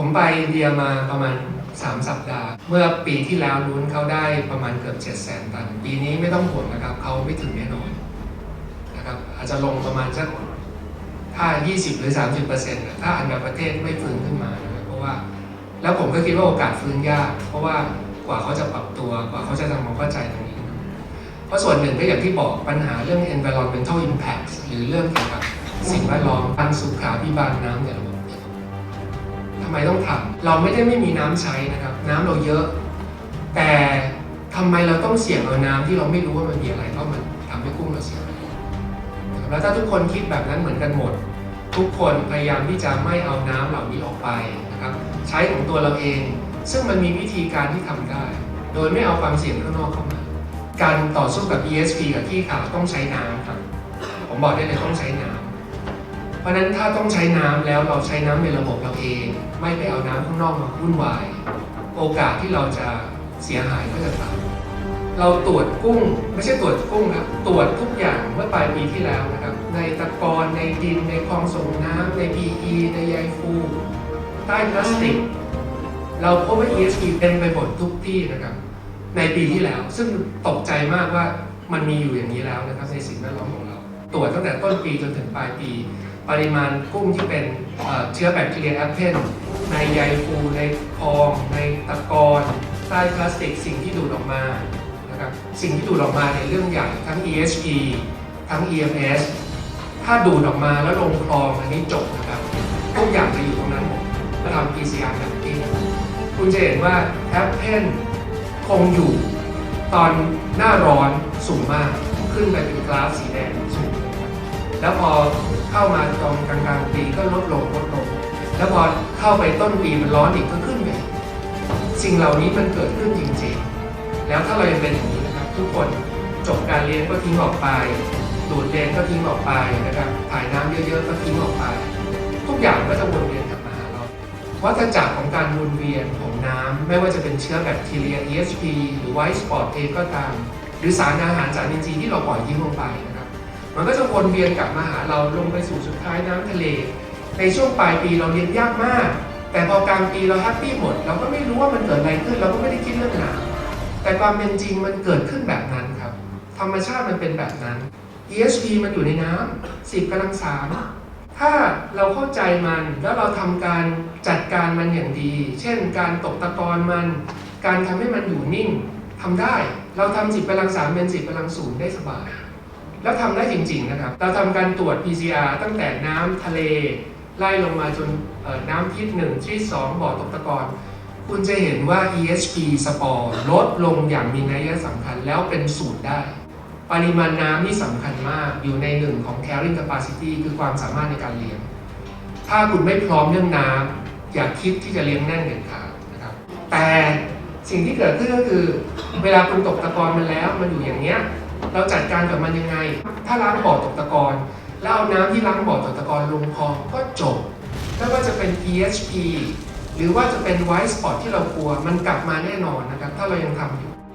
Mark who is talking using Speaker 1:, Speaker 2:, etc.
Speaker 1: ผมไปอินเดียมาประมาณ 3 สัปดาห์ เมื่อปีที่แล้วนู้นเขาได้ประมาณเกือบ 7 0 0 0 0 0 ตัน ปีนี้ไม่ต้องห่วงนะครับเขาไม่ถึงแน่นอนนะครับอาจจะลงประมาณสักถ้า 20 หรือ 30เปอร์เซ็นต์ถ้าอันดับประเทศไม่ฟื้นขึ้นมานะครับเพราะว่า แล้วผมก็คิดว่าโอกาสฟื้นยาก เพราะว่ากว่าเขาจะปรับตัวกว่าเขาจะทำความเข้าใจตรงนี้ เพราะส่วนหนึ่งก็อย่างที่บอกปัญหาเรื่อง environmental impact หรือเรื่องเกี่ยวกับสิ่งแวดล้อมการสุขาพิบาลน้ำเนี่ย ทำไมต้องทำเราไม่ได้ไม่มีน้ำใช้นะครับ น้ำเราเยอะ แต่ทำไมเราต้องเสี่ยงเอาน้ำที่เราไม่รู้ว่ามันมีอะไรเข้ามาทำให้กุ้งเราเสียหายนะครับแล้วถ้าทุกคนคิดแบบนั้นเหมือนกันหมด ทุกคนพยายามที่จะไม่เอาน้ำเหล่านี้ออกไปนะครับ ใช้ของตัวเราเอง ซึ่งมันมีวิธีการที่ทำได้ โดยไม่เอาความเสี่ยงข้างนอกเข้ามา การต่อสู้กับ ESP กับที่ขาวต้องใช้น้ำครับ ผมบอกได้เลยต้องใช้น้ำ เพราะฉะนั้นถ้าต้องใช้น้ำแล้วเราใช้น้ำในระบบเราเอง ไม่ไปเอาน้ำข้างนอกมาวุ่นวาย โอกาสที่เราจะเสียหายก็จะต่ำเราตรวจกุ้งไม่ใช่ตรวจกุ้งครับตรวจทุกอย่างเมื่อปลายปีที่แล้วนะครับ ในตะกอนในดินในคลองส่งน้ำใน PE ในใยฟูใต้พลาสติก เราพบว่า ESP เต็มไปหมดทุกที่นะครับ ในปีที่แล้วซึ่งตกใจมากว่ามันมีอยู่อย่างนี้แล้วนะครับในสิ่งแวดล้อมของเรา ตรวจตั้งแต่ต้นปีจนถึงปลายปี ปริมาณกุ้งที่เป็นเชื้อแบคทีเรียแอปเพนในใยฟูในคลอง ในตะกอนใต้พลาสติกสิ่งที่ดูดออกมานะครับสิ่งที่ดูดออกมาในเรื่องใหญ่ทั้ง EHP ทั้ง EMS ถ้าดูดออกมาแล้วลงคลองอันนี้จบนะครับทุกอย่างจะอยู่ตรงนั้นหมดแล้วทำ PCR แบบที่คุณจะเห็นว่าแอปเพนคงอยู่ตอนหน้าร้อนสูงมาก ขึ้นไปเป็นกราฟสีแดงสูง แล้วพอ เข้ามาตอนกลางๆปีก็ลดลงลดลง แล้วพอเข้าไปต้นปีมันร้อนอีกก็ขึ้นไปสิ่งเหล่านี้มันเกิดขึ้นจริงๆ แล้วถ้าเรายังเป็นอย่างนี้นะครับ ทุกคนจบการเรียนก็ทิ้งออกไปดูดเรียนก็ทิ้งออกไปนะครับถ่ายน้ำเยอะๆก็ทิ้งออกไป ทุกอย่างก็จะวนเวียนกลับมาหาเราวัฏจักรของการวนเวียนของน้ำไม่ว่าจะเป็นเชื้อแบคทีเรีย ESP หรือไวท์สปอตเองก็ตาม หรือสารอาหารสารอินทรีย์ที่เราปล่อยทิ้งลงไปนะครับ มันก็จะวนเวียนกลับมาหาเราลงไปสู่สุดท้ายน้ำทะเล ในช่วงปลายปีเราเรียนยากมาก แต่พอกลางปีเราแฮปปี้หมด เราก็ไม่รู้ว่ามันเกิดอะไรขึ้น เราก็ไม่ได้คิดเรื่องหน้ำแต่ความเป็นจริงมันเกิดขึ้นแบบนั้นครับ ธรรมชาติมันเป็นแบบนั้น ESP มันอยู่ในน้ำสิบกำลังสามถ้าเราเข้าใจมันแล้วเราทำการจัดการมันอย่างดี เช่น การตกตะกอนมัน การทำให้มันอยู่นิ่งทำได้ เราทำสิบกำลังสามเป็นสิบกำลังศูนย์ได้สบาย แล้วทำได้จริงๆนะครับ เราทำการตรวจ PCR ตั้งแต่น้ำทะเล ไล่ลงมาจนน้ำทิศหนึ่งทิศสองบ่อตกตะกอนคุณจะเห็นว่า EHP สปอร์ลดลงอย่างมีนัยสำคัญแล้วเป็นศูนย์ได้ ปริมาณน้ำนี่สำคัญมากอยู่ในหนึ่งของ carrying capacity คือความสามารถในการเลี้ยง ถ้าคุณไม่พร้อมเรื่องน้ำอย่าคิดที่จะเลี้ยงแน่นเด็ดขาดนะครับ แต่ สิ่งที่เกิดขึ้นก็คือ เวลาคุณตกตะกอนมันแล้วมันอยู่อย่างเนี้ยเราจัดการกับมันยังไง ถ้าล้างบ่อตกตะกอนแล้วเอาน้ำที่ล้างบ่อตกตะกอนลงคลองก็จบไม่ว่าจะเป็น PHP หรือว่าจะเป็น white spot ที่เรากลัวมันกลับมาแน่นอนนะครับ ถ้าเรายังทำอยู่